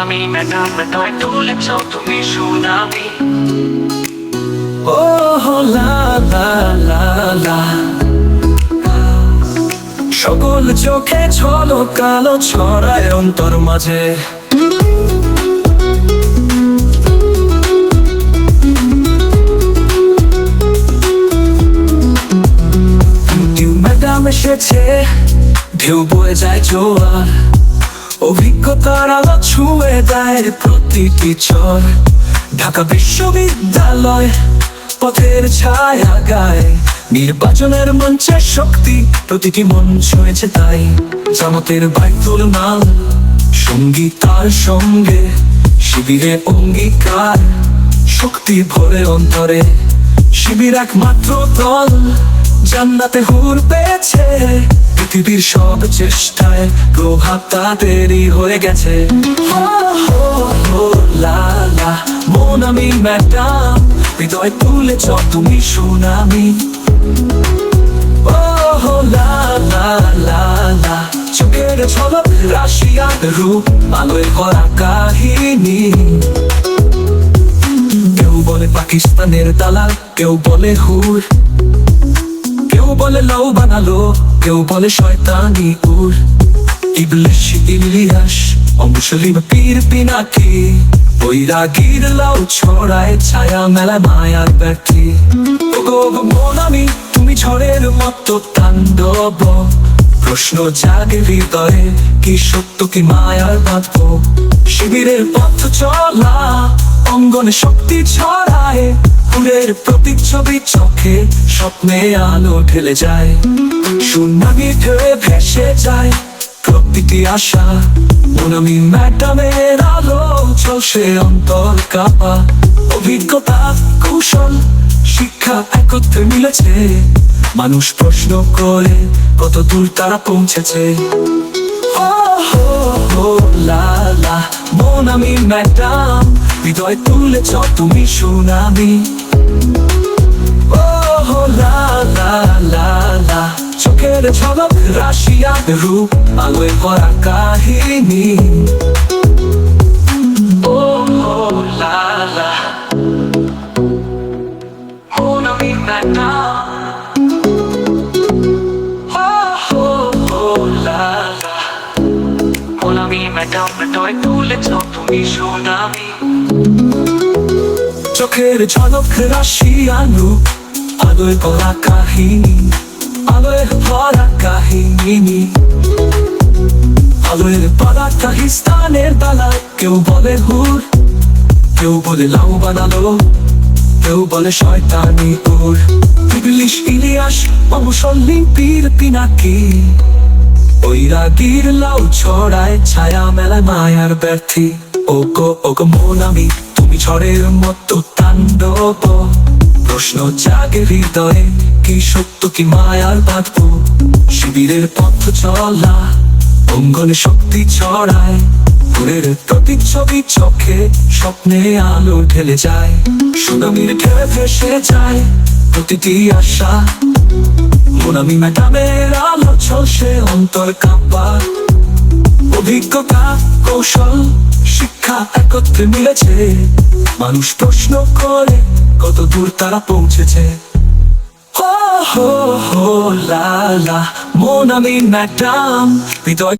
আমি তুমি সুনামি ও লা লা সকল চোখে ছলো, কালো ছড়ায় অন্তর মাঝে। এসেছে। ঢেউ বয়ে যায় জোয়ার। অভিজ্ঞতার আলো ছুঁয়ে দেয় প্রতিটি চর। ঢাকা বিশ্ববিদ্যালয় পথের ছায়া গায়। নির্বাচনের মঞ্চের শক্তি, প্রতিটি মন ছুঁয়েছে তাই। জামতের বাইতুল নাল সঙ্গী তার সঙ্গে শিবিরে অঙ্গীকার। শক্তি ভরে অন্তরে শিবির একমাত্র দল, জান্নাতে হুর পেয়েছে। পৃথিবীর সব চেষ্টায় প্রভাব তাদেরই হয়ে গেছে। লা, মন আমি ম্যাডাম হৃদয় তুলেছ তুমি সুনামি। চোখের ঝলক রাশিয়ার রূপ আলোয় ভরা কাহিনী। কেউ বলে পাকিস্তানের তালা কেউ বলে হুর। বলে লাউ বানালো, কেউ বলে শয়তানি উর। ইবলিশ, ইলিয়াস অংশলিম পীর পিনাকি। বৈরাগীর লাউ ছড়ায় ছায়া মেলা মায়ার ওগো গো আমি তুমি ঝড়ের মতো তাণ্ডব। প্রশ্ন জাগে হৃদয়ে, কি সত্য কি মায়ার বাঁধব শিবিরের পথ চলা, অঙ্গনে শক্তি ছড়ায় ফুলের প্রতিচ্ছবি চোখে স্বপ্নে আলো ঢেলে যায়। সুনামি ঢেলে ভেসে যায় প্রকৃতি আশা। মনামি ম্যাডামের আলো চলছে অন্তর কাপা। অভিজ্ঞতা, কৌশল, শিক্ষা একত্রে মিলেছে। মানুষ প্রশ্ন করে কত দূর তারা পৌঁছেছে। লা লা মন আমি ম্যাডাম, হৃদয় তুলেছ তুমি সুনামি। লা লা চোখের ঝলক রাশিয়ার রূপ, আলোয় ভরা কাহিনী। ও লা লা। চোখের ঝলক রাশিয়ানু আলোয় ভরা কাহিনী, আলোয় ভরা কাহিনী। আলোয় ভরা কাহিস্তানের দালা কেউ বলে হুর, কেউ বলে লাউ বানালো, কেউ বলে শয়তানি উর। ইবলিশ, ইলিয়াস অবসল্লিম পীর পিনাকি। বৈরাগীর লাউ ছড়ায় ছায়া মেলা মায়ার ব্যর্থী। ওগো ওগো মন আমি তুমি ঝড়ের মতো তাণ্ডব। প্রশ্ন জাগে হৃদয়ে, কি সত্য কি মায়ার বাঁধব শিবিরের পথ চলা, অঙ্গনে শক্তি ছড়ায় ফুলের প্রতিচ্ছবি চোখে স্বপ্নে আলো ঢেলে যায়, সুনামির ঢেলে ভেসে যায়, প্রতিটি আশা। মোনামি ম্যাডামের আলো চলছে অন্তর কাঁপা অভিজ্ঞতা কৌশল শিক্ষা একত্রে মিলেছে। মানুষ প্রশ্ন করে, কত দূর তারা পৌঁছেছে? হো হো লা লা, মন আমি ম্যাডাম, হৃদয়